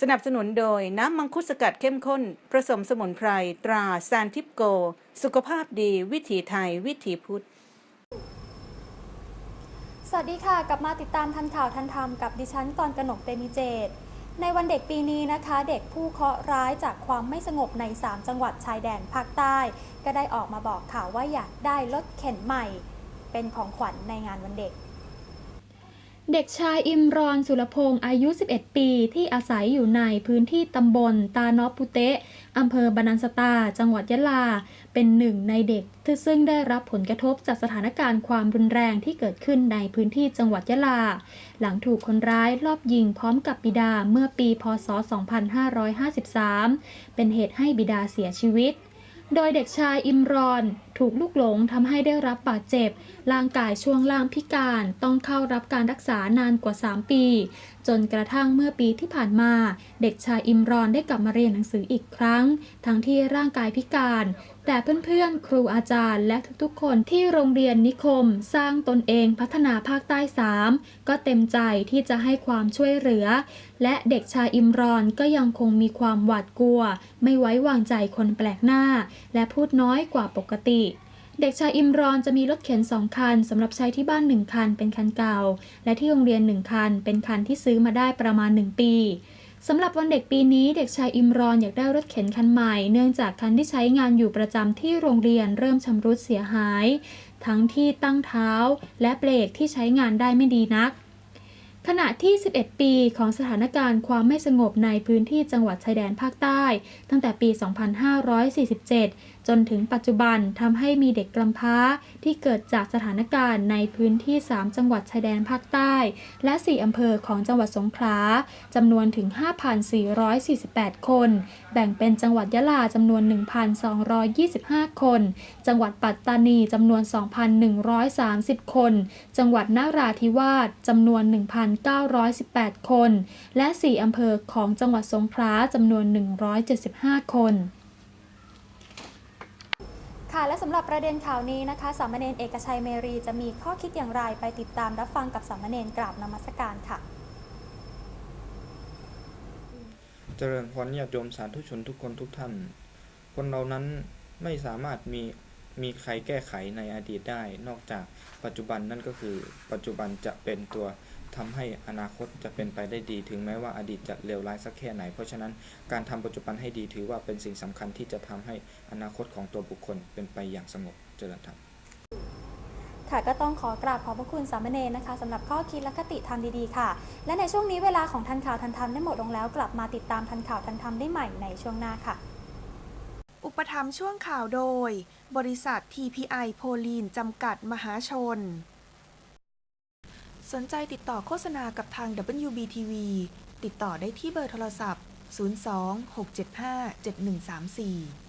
สนับสนุนโดยน้ำมังคุดสกัดเข้มข้น ผสมสมุนไพร ตราซานทิปโก สุขภาพดี วิถีไทย วิถีพุทธ สวัสดีค่ะ กลับมาติดตามทันข่าวทันธรรมกับดิฉันกรกนกเตมีเจต ในวันเด็กปีนี้นะคะ เด็กผู้เคราะห์ร้ายจากความไม่สงบใน 3 จังหวัดชายแดนภาคใต้ ก็ได้ออกมาบอกข่าวว่าอยากได้รถเข็นใหม่ เป็นของขวัญในงานวันเด็ก เด็กชายอิมรอนสุรพงศ์อายุ 11 ปีที่อาศัยอยู่ในพื้นที่ตำบลตานอปุเตะอำเภอบานันสตา จังหวัดยะลา เป็นหนึ่งในเด็กที่ซึ่งได้รับผลกระทบจากสถานการณ์ความรุนแรงที่เกิดขึ้นในพื้นที่จังหวัดยะลา หลังถูกคนร้ายลอบยิงพร้อมกับบิดาเมื่อปีพศ 2553 เป็นเหตุให้บิดาเสียชีวิต โดยเด็กชายอิมรอน ถูกลูกหลงทำให้ได้รับบาดเจ็บ ร่างกายช่วงล่างพิการต้องเข้ารับการรักษานานกว่า 3 ปี จนกระทั่งเมื่อปีที่ผ่านมา เด็กชายอิมรอนได้กลับมาเรียนหนังสืออีกครั้ง ทั้งที่ร่างกายพิการ แต่เพื่อนๆ ครูอาจารย์ และทุกๆ คนที่โรงเรียนนิคม สร้างตนเองพัฒนาภาคใต้ 3 ก็เต็มใจที่จะให้ความช่วยเหลือ และเด็กชายอิมรอนก็ยังคงมีความหวาดกลัว ไม่ไว้วางใจคนแปลกหน้า และพูดน้อยกว่าปกติ เด็กชายอิมรอนจะมีรถเข็นสองคันสำหรับใช้ที่บ้านหนึ่งคันเป็นคันเก่า และที่โรงเรียนหนึ่งคัน เป็นคันที่ซื้อมาได้ประมาณ 1 ปีสำหรับวันเด็กปีนี้เด็กชายอิมรอนอยากได้รถเข็นคันใหม่ เนื่องจากคันที่ใช้งานอยู่ประจำที่โรงเรียนเริ่มชำรุดเสียหาย ทั้งที่ตั้งเท้า และเบรกที่ใช้งานได้ไม่ดีนัก ขณะที่ 11 ปีของสถานการณ์ความไม่สงบในพื้นที่จังหวัดชายแดนภาคใต้ ตั้งแต่ปี 2547 จนถึงปัจจุบันทำให้มีเด็กกำพร้า ที่เกิดจากสถานการณ์ในพื้นที่ 3 จังหวัดชายแดนภาคใต้ และ 4 อำเภอของจังหวัดสงขลาจำนวนถึง 5,448 คน แบ่งเป็นจังหวัดยะลาจำนวน 1,225 คน จังหวัดปัตตานีจำนวน 2,130 คน จังหวัดนาราธิวาสจำนวน1,918 คน และ 4 อำเภอของจังหวัดสงขลาจำนวน 175 คนค่ะและสำหรับประเด็นข่าวนี้นะคะสามเณรเอกชัยเมรีจะมีข้อคิดอย่างไรไปติดตามรับฟังกับสามเณรกราบนมัสการค่ะ เจริญพรญาติโยมสาธุชนทุกคนทุกท่าน คนเรานั้นไม่สามารถมีมีใครแก้ไขในอดีตได้ นอกจากปัจจุบันนั่นก็คือ ปัจจุบันจะเป็นตัว ทำให้อนาคตจะเป็นไปได้ดี ถึงแม้ว่าอดีตจะเลวร้ายสักแค่ไหน เพราะฉะนั้นการทำปัจจุบันให้ดีถือว่าเป็นสิ่งสำคัญที่จะทำให้อนาคตของตัวบุคคลเป็นไปอย่างสงบเจริญธรรมค่ะก็ต้องขอกราบขอบพระคุณสามเณรนะคะสำหรับข้อคิดและคติธรรมดีๆค่ะ และในช่วงนี้เวลาของทันข่าวทันธรรมได้หมดลงแล้วกลับมาติดตามทันข่าวทันธรรมได้ใหม่ในช่วงหน้าค่ะ อุปถัมภ์ช่วงข่าวโดย บริษัท TPI โพลีนจำกัดมหาชน สนใจติดต่อโฆษณากับทาง WBTV ติดต่อได้ที่เบอร์โทรศัพท์ 02 675 7134